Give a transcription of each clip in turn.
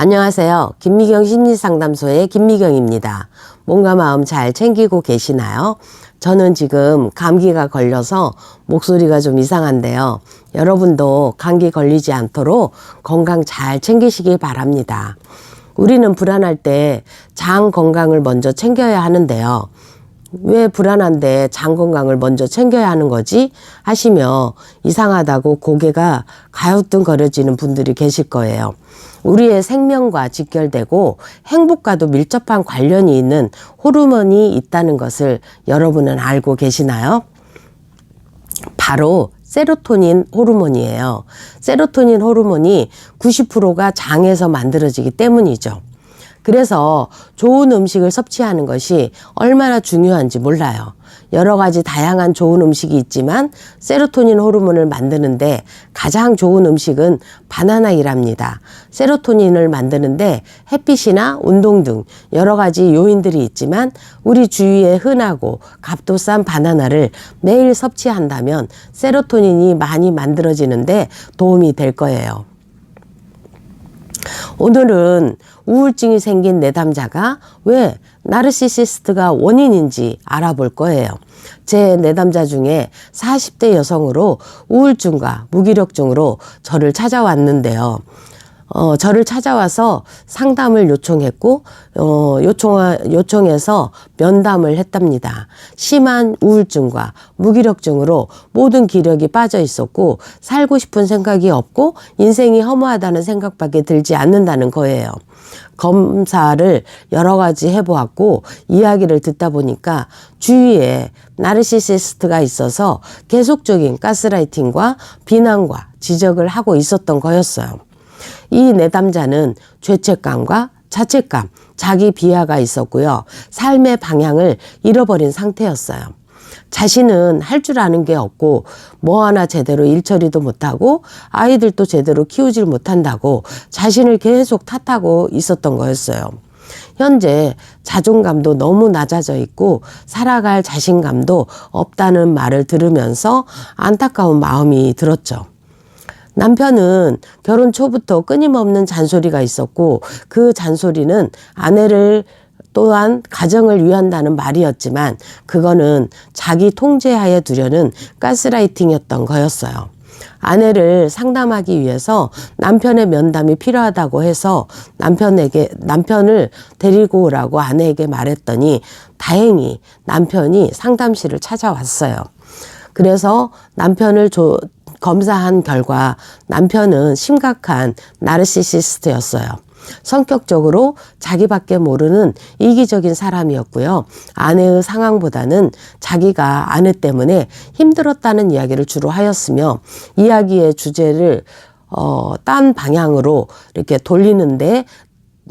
안녕하세요. 김미경 심리상담소의 김미경입니다. 몸과 마음 잘 챙기고 계시나요? 저는 지금 감기가 걸려서 목소리가 좀 이상한데요. 여러분도 감기 걸리지 않도록 건강 잘 챙기시기 바랍니다. 우리는 불안할 때 장 건강을 먼저 챙겨야 하는데요. 왜 불안한데 장 건강을 먼저 챙겨야 하는 거지? 하시며 이상하다고 고개가 가요뚱거려지는 분들이 계실 거예요. 우리의 생명과 직결되고 행복과도 밀접한 관련이 있는 호르몬이 있다는 것을 여러분은 알고 계시나요? 바로 세로토닌 호르몬이에요. 세로토닌 호르몬이 90%가 장에서 만들어지기 때문이죠. 그래서 좋은 음식을 섭취하는 것이 얼마나 중요한지 몰라요. 여러 가지 다양한 좋은 음식이 있지만 세로토닌 호르몬을 만드는데 가장 좋은 음식은 바나나이랍니다. 세로토닌을 만드는데 햇빛이나 운동 등 여러 가지 요인들이 있지만 우리 주위에 흔하고 값도 싼 바나나를 매일 섭취한다면 세로토닌이 많이 만들어지는데 도움이 될 거예요. 오늘은 우울증이 생긴 내담자가 왜 나르시시스트가 원인인지 알아볼 거예요. 제 내담자 중에 40대 여성으로 우울증과 무기력증으로 저를 찾아왔는데요. 어, 저를 찾아와서 상담을 요청했고, 어, 요청, 요청해서 면담을 했답니다. 심한 우울증과 무기력증으로 모든 기력이 빠져 있었고, 살고 싶은 생각이 없고, 인생이 허무하다는 생각밖에 들지 않는다는 거예요. 검사를 여러 가지 해보았고, 이야기를 듣다 보니까 주위에 나르시시스트가 있어서 계속적인 가스라이팅과 비난과 지적을 하고 있었던 거였어요. 이 내담자는 죄책감과 자책감, 자기 비하가 있었고요. 삶의 방향을 잃어버린 상태였어요. 자신은 할 줄 아는 게 없고 뭐 하나 제대로 일 처리도 못하고 아이들도 제대로 키우질 못한다고 자신을 계속 탓하고 있었던 거였어요. 현재 자존감도 너무 낮아져 있고 살아갈 자신감도 없다는 말을 들으면서 안타까운 마음이 들었죠. 남편은 결혼 초부터 끊임없는 잔소리가 있었고 그 잔소리는 아내를 또한 가정을 위한다는 말이었지만 그거는 자기 통제하에 두려는 가스라이팅이었던 거였어요. 아내를 상담하기 위해서 남편의 면담이 필요하다고 해서 남편에게 남편을 데리고 오라고 아내에게 말했더니 다행히 남편이 상담실을 찾아왔어요. 그래서 남편을 조, 검사한 결과 남편은 심각한 나르시시스트였어요. 성격적으로 자기밖에 모르는 이기적인 사람이었고요. 아내의 상황보다는 자기가 아내 때문에 힘들었다는 이야기를 주로 하였으며 이야기의 주제를 어, 딴 방향으로 이렇게 돌리는데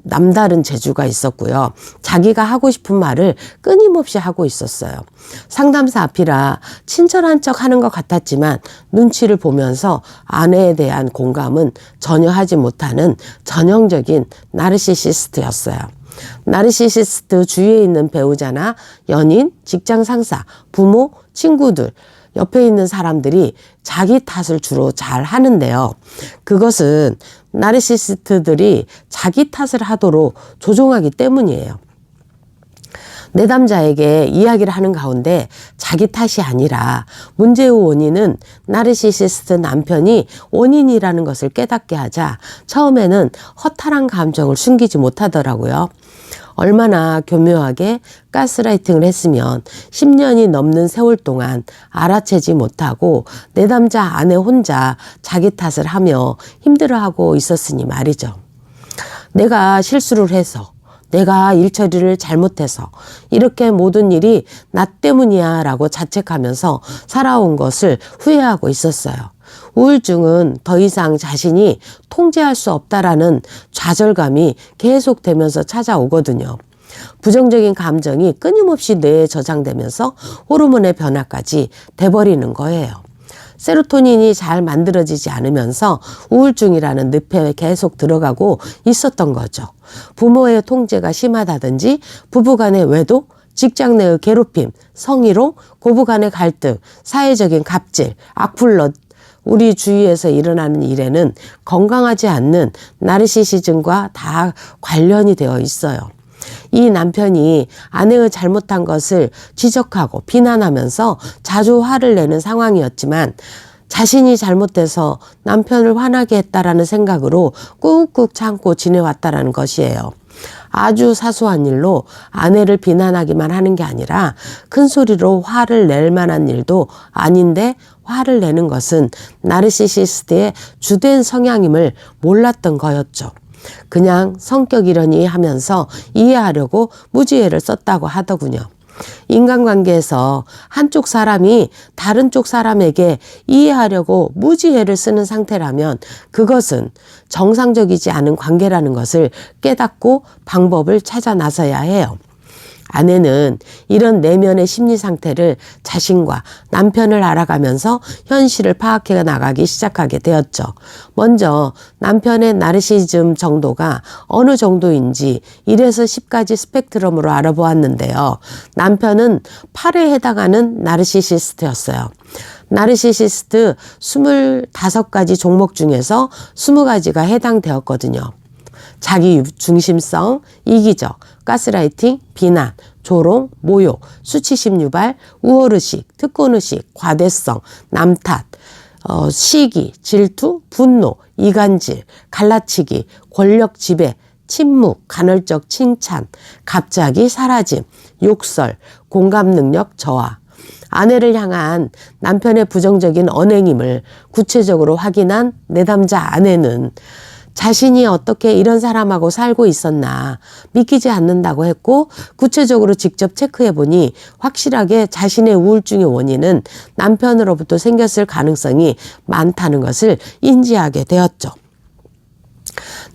남다른 재주가 있었고요. 자기가 하고 싶은 말을 끊임없이 하고 있었어요. 상담사 앞이라 친절한 척 하는 것 같았지만 눈치를 보면서 아내에 대한 공감은 전혀 하지 못하는 전형적인 나르시시스트였어요. 나르시시스트 주위에 있는 배우자나 연인, 직장 상사, 부모, 친구들, 옆에 있는 사람들이 자기 탓을 주로 잘 하는데요. 그것은 나르시시스트들이 자기 탓을 하도록 조종하기 때문이에요. 내담자에게 이야기를 하는 가운데 자기 탓이 아니라 문제의 원인은 나르시시스트 남편이 원인이라는 것을 깨닫게 하자 처음에는 허탈한 감정을 숨기지 못하더라고요. 얼마나 교묘하게 가스라이팅을 했으면 10년이 넘는 세월 동안 알아채지 못하고 내담자 아내 혼자 자기 탓을 하며 힘들어하고 있었으니 말이죠. 내가 실수를 해서 내가 일 처리를 잘못해서 이렇게 모든 일이 나 때문이야 라고 자책하면서 살아온 것을 후회하고 있었어요. 우울증은 더 이상 자신이 통제할 수 없다라는 좌절감이 계속되면서 찾아오거든요. 부정적인 감정이 끊임없이 뇌에 저장되면서 호르몬의 변화까지 돼버리는 거예요. 세로토닌이 잘 만들어지지 않으면서 우울증이라는 늪에 계속 들어가고 있었던 거죠. 부모의 통제가 심하다든지 부부 간의 외도, 직장 내의 괴롭힘, 성희롱, 고부 간의 갈등, 사회적인 갑질, 악플러 우리 주위에서 일어나는 일에는 건강하지 않는 나르시시즘과 다 관련이 되어 있어요. 이 남편이 아내의 잘못한 것을 지적하고 비난하면서 자주 화를 내는 상황이었지만 자신이 잘못돼서 남편을 화나게 했다라는 생각으로 꾹꾹 참고 지내왔다라는 것이에요. 아주 사소한 일로 아내를 비난하기만 하는 게 아니라 큰 소리로 화를 낼 만한 일도 아닌데 화를 내는 것은 나르시시스트의 주된 성향임을 몰랐던 거였죠. 그냥 성격이려니 하면서 이해하려고 무지해를 썼다고 하더군요. 인간관계에서 한쪽 사람이 다른 쪽 사람에게 이해하려고 무지해를 쓰는 상태라면 그것은 정상적이지 않은 관계라는 것을 깨닫고 방법을 찾아 나서야 해요. 아내는 이런 내면의 심리 상태를 자신과 남편을 알아가면서 현실을 파악해 나가기 시작하게 되었죠. 먼저 남편의 나르시즘 정도가 어느 정도인지 1에서 10까지 스펙트럼으로 알아보았는데요. 남편은 8에 해당하는 나르시시스트였어요. 나르시시스트 25가지 종목 중에서 20가지가 해당되었거든요. 자기 중심성, 이기적, 가스라이팅, 비난, 조롱, 모욕, 수치심 유발, 우월의식, 특권의식, 과대성, 남탓, 어, 시기, 질투, 분노, 이간질, 갈라치기, 권력 지배, 침묵, 간헐적 칭찬, 갑자기 사라짐, 욕설, 공감 능력 저하. 아내를 향한 남편의 부정적인 언행임을 구체적으로 확인한 내담자 아내는 자신이 어떻게 이런 사람하고 살고 있었나 믿기지 않는다고 했고 구체적으로 직접 체크해 보니 확실하게 자신의 우울증의 원인은 남편으로부터 생겼을 가능성이 많다는 것을 인지하게 되었죠.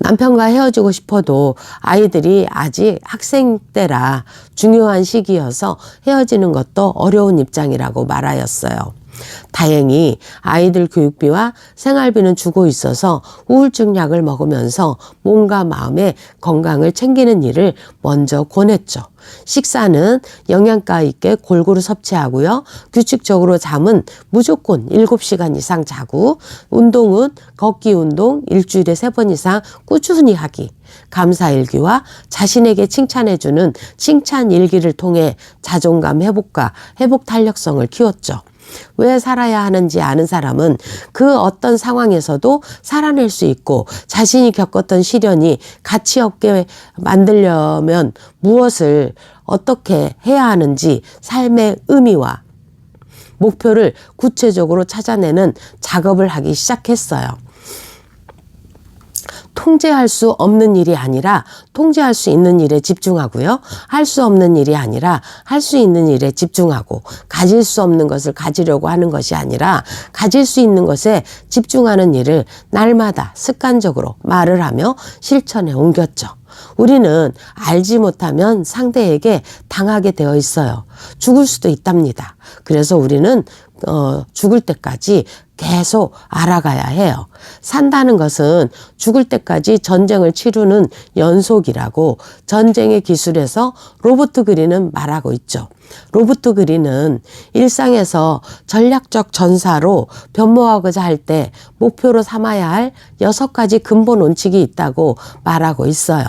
남편과 헤어지고 싶어도 아이들이 아직 학생 때라 중요한 시기여서 헤어지는 것도 어려운 입장이라고 말하였어요. 다행히 아이들 교육비와 생활비는 주고 있어서 우울증 약을 먹으면서 몸과 마음의 건강을 챙기는 일을 먼저 권했죠. 식사는 영양가 있게 골고루 섭취하고요. 규칙적으로 잠은 무조건 7시간 이상 자고 운동은 걷기 운동 일주일에 세번 이상 꾸준히 하기. 감사일기와 자신에게 칭찬해주는 칭찬 일기를 통해 자존감 회복과 회복 탄력성을 키웠죠. 왜 살아야 하는지 아는 사람은 그 어떤 상황에서도 살아낼 수 있고 자신이 겪었던 시련이 가치 없게 만들려면 무엇을 어떻게 해야 하는지 삶의 의미와 목표를 구체적으로 찾아내는 작업을 하기 시작했어요. 통제할 수 없는 일이 아니라 통제할 수 있는 일에 집중하고요. 할 수 없는 일이 아니라 할 수 있는 일에 집중하고 가질 수 없는 것을 가지려고 하는 것이 아니라 가질 수 있는 것에 집중하는 일을 날마다 습관적으로 말을 하며 실천에 옮겼죠. 우리는 알지 못하면 상대에게 당하게 되어 있어요. 죽을 수도 있답니다. 그래서 우리는 어, 죽을 때까지 계속 알아가야 해요. 산다는 것은 죽을 때까지 전쟁을 치르는 연속이라고 전쟁의 기술에서 로버트 그린은 말하고 있죠. 로버트 그린은 일상에서 전략적 전사로 변모하고자 할 때 목표로 삼아야 할 여섯 가지 근본 원칙이 있다고 말하고 있어요.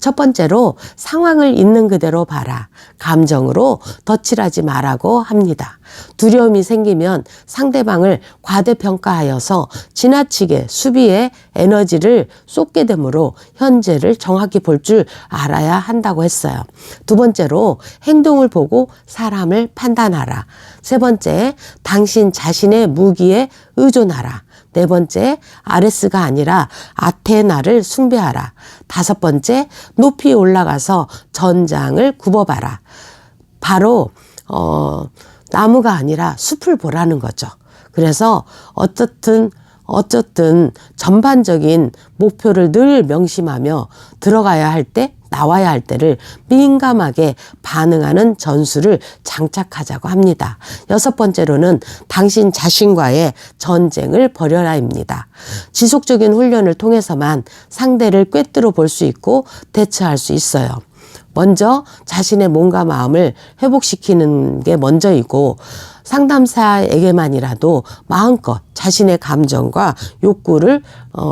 첫 번째로 상황을 있는 그대로 봐라. 감정으로 덧칠하지 말라고 합니다. 두려움이 생기면 상대방을 과대평가하여서 지나치게 수비에 에너지를 쏟게 되므로 현재를 정확히 볼 줄 알아야 한다고 했어요. 두 번째로 행동을 보고 사람을 판단하라. 세 번째, 당신 자신의 무기에 의존하라. 네 번째, 아레스가 아니라 아테나를 숭배하라. 다섯 번째, 높이 올라가서 전장을 굽어봐라. 바로, 어, 나무가 아니라 숲을 보라는 거죠. 그래서 어떻든 어쨌든 전반적인 목표를 늘 명심하며 들어가야 할 때, 나와야 할 때를 민감하게 반응하는 전술을 장착하자고 합니다. 여섯 번째로는 당신 자신과의 전쟁을 벌여라입니다. 지속적인 훈련을 통해서만 상대를 꿰뚫어 볼 수 있고 대처할 수 있어요. 먼저 자신의 몸과 마음을 회복시키는 게 먼저이고 상담사에게만이라도 마음껏 자신의 감정과 욕구를 어,